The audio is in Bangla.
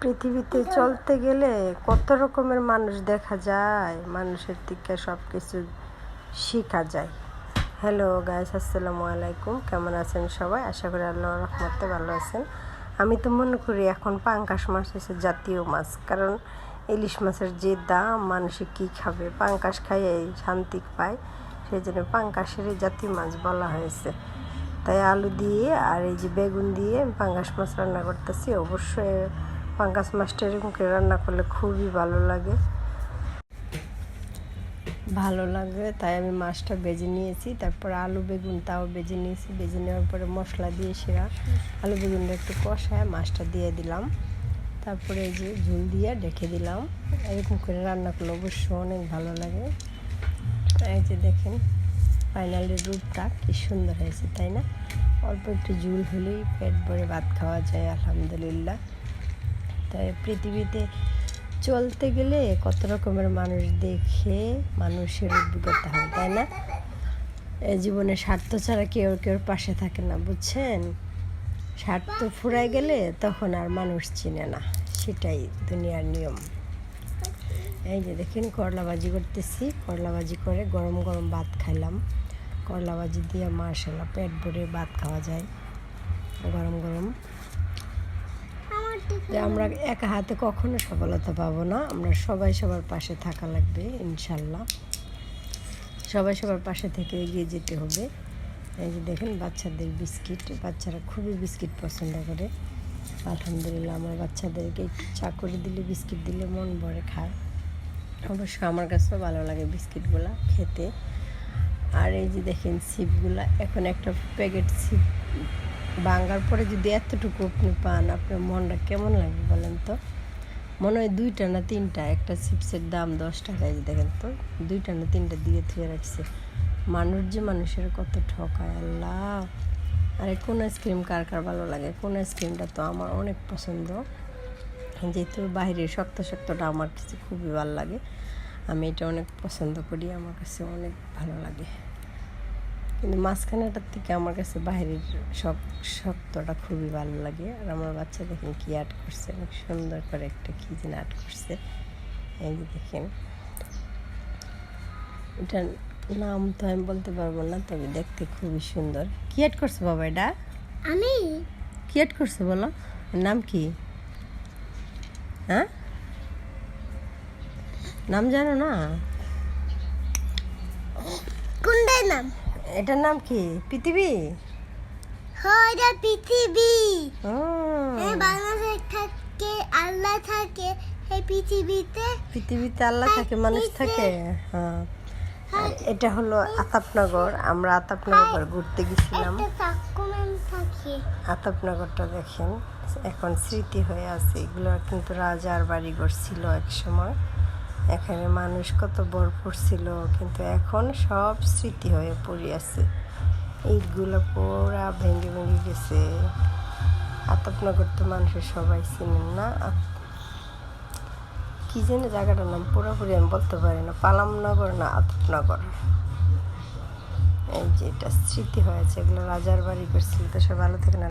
পৃথিবীতে চলতে গেলে কত রকমের মানুষ দেখা যায়, মানুষের থেকে সব কিছু শেখা যায়। হ্যালো গাইস আসসালামু আলাইকুম। কেমন আছেন সবাই? আশা করি আল্লাহ রহমতে ভালো আছেন। আমি তো মনে করি এখন পাঙ্কাশ মাছ হচ্ছে জাতীয় মাছ, কারণ ইলিশ মাছের যে দাম, মানুষে কী খাবে? পাঙ্কাশ খাইয়ে শান্তি পায়। সেই জন্য পাঙ্কাশেরই জাতীয় মাছ বলা হয়েছে। তাই আলু দিয়ে আর এই যে বেগুন দিয়ে পাঙ্গাস মাছ রান্না করতেছি, অবশ্যই পাঙ্গাস মাছটা এরকম করে রান্না করলে খুবই ভালো লাগে। ভালো লাগবে তাই আমি মাছটা বেজে নিয়েছি। তারপর আলু বেগুন তাও বেজে নিয়েছি। বেজে নেওয়ার পরে মশলা দিয়ে সেরা আলু বেগুনটা একটু কষায় মাছটা দিয়ে দিলাম। তারপরে এই যে ঝুল দিয়ে ঢেকে দিলাম। এরকম করে রান্না করলে অবশ্যই অনেক ভালো লাগে। এই যে দেখেন ফাইনালের রূপটা কি সুন্দর হয়েছে, তাই না? অল্প একটু ঝুল হলেই পেট ভরে ভাত খাওয়া যায়, আলহামদুলিল্লাহ। তাই পৃথিবীতে চলতে গেলে কত রকমের মানুষ দেখে মানুষের অভিজ্ঞতা হয়, তাই না? জীবনে স্বার্থ ছাড়া কেউ কেউ পাশে থাকে না, বুঝছেন? স্বার্থ ফুরায় গেলে তখন আর মানুষ চিনে না, সেটাই দুনিয়ার নিয়ম। এই যে দেখেন করলা ভাজি করতেছি করলা ভাজি করে গরম গরম ভাত খাইলাম। করলা ভাজি দিয়ে মার্শাল্লাহ পেট ভরে ভাত খাওয়া যায়, গরম গরম। যে আমরা একা হাতে কখনো সফলতা পাবো না। আমরা সবাই সবার পাশে থাকা লাগবে, ইনশাল্লাহ। সবাই সবার পাশে থেকে এগিয়ে যেতে হবে। এই যে দেখেন, বাচ্চাদের বিস্কিট। বাচ্চারা খুবই বিস্কিট পছন্দ করে। আলহামদুলিল্লাহ, আমার বাচ্চাদেরকে চা করে দিলে, বিস্কিট দিলে মন ভরে খায়। অবশ্য আমার কাছেও ভালো লাগে বিস্কিটগুলো খেতে। আর এই যে দেখেন, সিপগুলা, এখন একটা প্যাকেট সিপ ভাঙার পরে যদি এতটুকু আপনি পান, আপনার মনটা কেমন লাগবে বলেন তো? মনে হয় দুইটা না তিনটা? একটা চিপসের দাম দশ টাকা এই দেখেন তো, দুইটা না তিনটা দিয়ে থুয়ে রাখছে। মানুষ যে মানুষের কত ঠকায়, আল্লাহ! আর কোন আইসক্রিম কার কার ভালো লাগে? কোন আইসক্রিমটা তো আমার অনেক পছন্দ। যেহেতু বাইরের শক্ত শক্তটা আমার কাছে খুবই ভালো লাগে। আমি এটা অনেক পছন্দ করি, আমার কাছে অনেক ভালো লাগে। কিন্তু মাঝখানেটার থেকে আমার কাছে বাইরের সব শক্তটা খুবই ভালো লাগে। আর আমার বাচ্চা দেখেন কি আর্ট করছে অনেক সুন্দর করে একটা কী যেন আর্ট করছে। এই যে দেখেন। এটা নাম তো আমি বলতে পারব না তবে দেখতে খুবই সুন্দর। কি আর্ট করছে বাবা এটা? আমি? কি আর্ট করছে বলো? নাম কি? হ্যাঁ? নাম জানো না? কোনটার নাম। এটার নাম কি? পৃথিবী? হয় এটা পৃথিবী। এই বাংলাদেশ থাকে আল্লাহ থাকে এই পৃথিবীতে পৃথিবীতে আল্লাহ থাকে মানুষ থাকে? হ্যাঁ। এটা হলো আতাপনগর আমরা আতাপনগর ঘুরতে গেছিলাম। আতাপনগরটা দেখেন এখন স্মৃতি হয়ে আছে এগুলো কিন্তু রাজার বাড়িঘর ছিল এক সময়। এখানে মানুষ কত ভরপুর ছিল, কিন্তু এখন সব স্মৃতি হয়ে পড়ে আছে ইটগুলো পুরা ভেঙে ভেঙে গেছে। আতাপনগর তো মানুষের সবাই চিনেন না। কি যেন জায়গাটার নাম পুরোপুরি আমি বলতে পারি না, পালামনগর না আতপনগর? এই যে এটা স্মৃতি হয়েছে, এগুলো রাজার বাড়ি করছিল, তো সব ভালো থেকে না